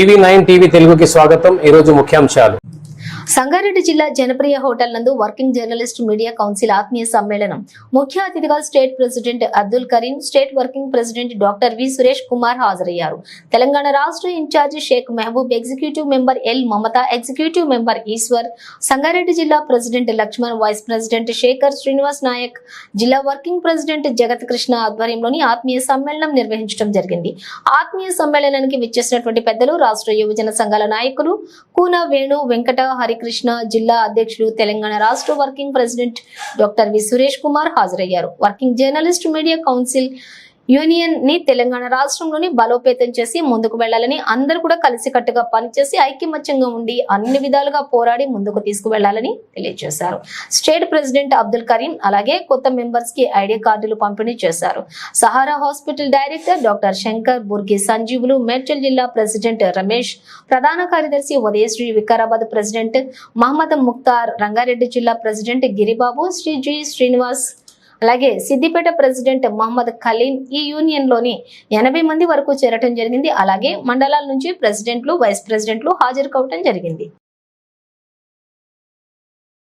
EV nine TV తెలుగుకి స్వాగతం. ఈరోజు ముఖ్యాంశాలు. సంగారెడ్డి జిల్లా జనప్రియ హోటల్ నందు వర్కింగ్ జర్నలిస్ట్ మీడియా కౌన్సిల్ ఆత్మీయ సమ్మేళనం. ముఖ్య అతిథిగా state president Abdul Karim state working president doctor V. Suresh Kumar హాజరయ్యారు. తెలంగాణ రాష్ట్ర incharge Sheikh Mahboob executive member L. Mamata executive member Eshwar Sangareddy జిల్లా president Laxman vice president Shekhar Srinivas Nayak జిల్లా working president జగత్ కృష్ణ ఆధ్వర్యంలోని ఆత్మీయ సమ్మేళనం నిర్వహించడం జరిగింది. ఆత్మీయ సమ్మేళనానికి విచ్చేసినటువంటి పెద్దలు రాష్ట్ర యువజన సంఘాల నాయకులు కూన వేణు వెంకట హరికృష్ణ జిల్లా అధ్యక్షులు తెలంగాణ రాష్ట్ర working president doctor V Suresh Kumar హాజరయ్యారు. వర్కింగ్ జర్నలిస్ట్ మీడియా కౌన్సిల్ యూనియన్ని తెలంగాణ రాష్ట్రంలోని బలోపేతం చేసి ముందుకు వెళ్ళాలని అందరూ కూడా కలిసికట్టుగా పనిచేసి ఐక్యమత్యంగా ఉండి అన్ని విధాలుగా పోరాడి ముందుకు తీసుకువెళ్ళాలని తెలియజేశారు. స్టేట్ ప్రెసిడెంట్ అబ్దుల్ కరీం అలాగే కొత్త మెంబర్స్కి ఐడి కార్డులు పంపిణీ చేశారు. Sahara hospital director doctor Shankar Burgi Sanjeevulu Medchal జిల్లా ప్రెసిడెంట్ రమేష్ ప్రధాన కార్యదర్శి ఉదయశ్రీ వికారాబాద్ ప్రెసిడెంట్ మహమ్మద్ ముక్తార్ రంగారెడ్డి జిల్లా ప్రెసిడెంట్ గిరిబాబు శ్రీజీ శ్రీనివాస్ అలాగే సిద్దిపేట ప్రెసిడెంట్ మహమ్మద్ ఖలీం ఈ యూనియన్లోని ఎనభై మంది వరకు చేరటం జరిగింది. అలాగే మండలాల నుంచి ప్రెసిడెంట్లు వైస్ ప్రెసిడెంట్లు హాజరు కావటం జరిగింది.